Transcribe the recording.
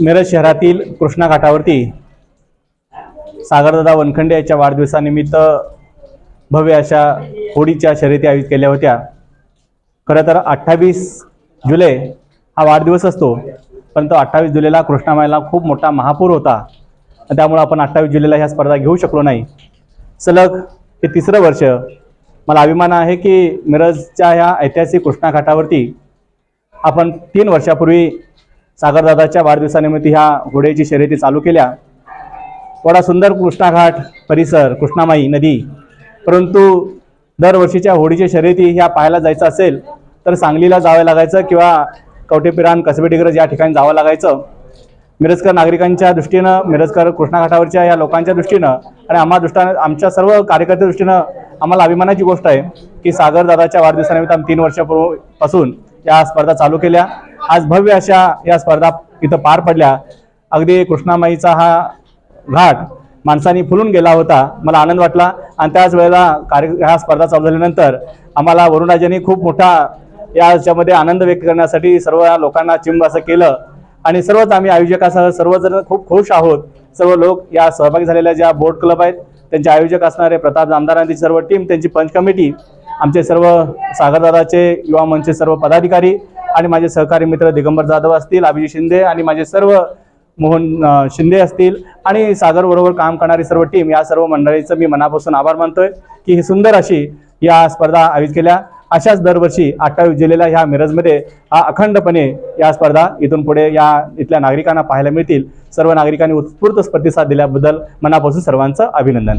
मिरज शहरातील कृष्णा घाटावरती सागरदादा वनखंडे याच्या वाढदिवसानिमित्त भव्य अशा होडीच्या शर्यती आयोजित केल्या होत्या. खरं तर अठ्ठावीस जुलै हा वाढदिवस असतो परंतु अठ्ठावीस जुलैला कृष्णामाईला खूप मोठा महापूर होता. त्यामुळं आपण अठ्ठावीस जुलैला ह्या स्पर्धा घेऊ शकलो नाही. सलग हे तिसरं वर्ष मला अभिमान आहे की मिरजच्या ह्या ऐतिहासिक कृष्णा घाटावरती आपण तीन वर्षापूर्वी सागरदादाच्या वाढदिवसानिमित्त ह्या घोड्याची शर्यती चालू केल्या. थोडा सुंदर कृष्णाघाट परिसर कृष्णामाई नदी. परंतु दरवर्षीच्या होडीच्या शर्यती ह्या पाहायला जायचं असेल तर सांगलीला जावं लागायचं किंवा कवटेपिरान कसबेटिग्रज या ठिकाणी जावं लागायचं. मिरजकर नागरिकांच्या दृष्टीनं मिरजकर कृष्णाघाटावरच्या या लोकांच्या दृष्टीनं आणि आम्हा दृष्टानं आमच्या सर्व कार्यकर्त्या दृष्टीनं आम्हाला अभिमानाची गोष्ट आहे की सागरदादाच्या वाढदिवसानिमित्त आम्ही तीन वर्षापूर्वीपासून या स्पर्धा चालू केल्या. आज भव्य अशा या स्पर्धा इथं पार पडल्या. अगदी कृष्णामाईचा हा घाट माणसांनी फुलून गेला होता. मला आनंद वाटला. आणि त्याच वेळेला कार्य ह्या स्पर्धा चालू झाल्यानंतर आम्हाला वरुणराजांनी खूप मोठा याच्यामध्ये आनंद व्यक्त करण्यासाठी सर्व लोकांना चिंब असं केलं. आणि सर्वच आम्ही आयोजकासह सर्वजण खूप खुश आहोत. सर्व लोक या सहभागी झालेल्या ज्या बोर्ड क्लब आहेत त्यांचे आयोजक असणारे प्रताप जामदारांची सर्व टीम त्यांची पंच कमिटी आमचे सर्व सागरदादाचे युवा मंचचे सर्व पदाधिकारी आणि माझे सहकारी मित्र दिगंबर जाधव असतील अभिजित शिंदे आणि माझे सर्व मोहन शिंदे असतील आणि सागरबरोबर काम करणारी सर्व टीम या सर्व मंडळीचं मी मनापासून आभार मानतोय की ही सुंदर अशी या स्पर्धा आयोजित केल्या. अशाच दरवर्षी अठ्ठावीस जिल्ह्याला ह्या मिरजमध्ये हा अखंडपणे या स्पर्धा इथून पुढे या इथल्या नागरिकांना पाहायला मिळतील. सर्व नागरिकांनी उत्स्फूर्त प्रतिसाद दिल्याबद्दल मनापासून सर्वांचं अभिनंदन.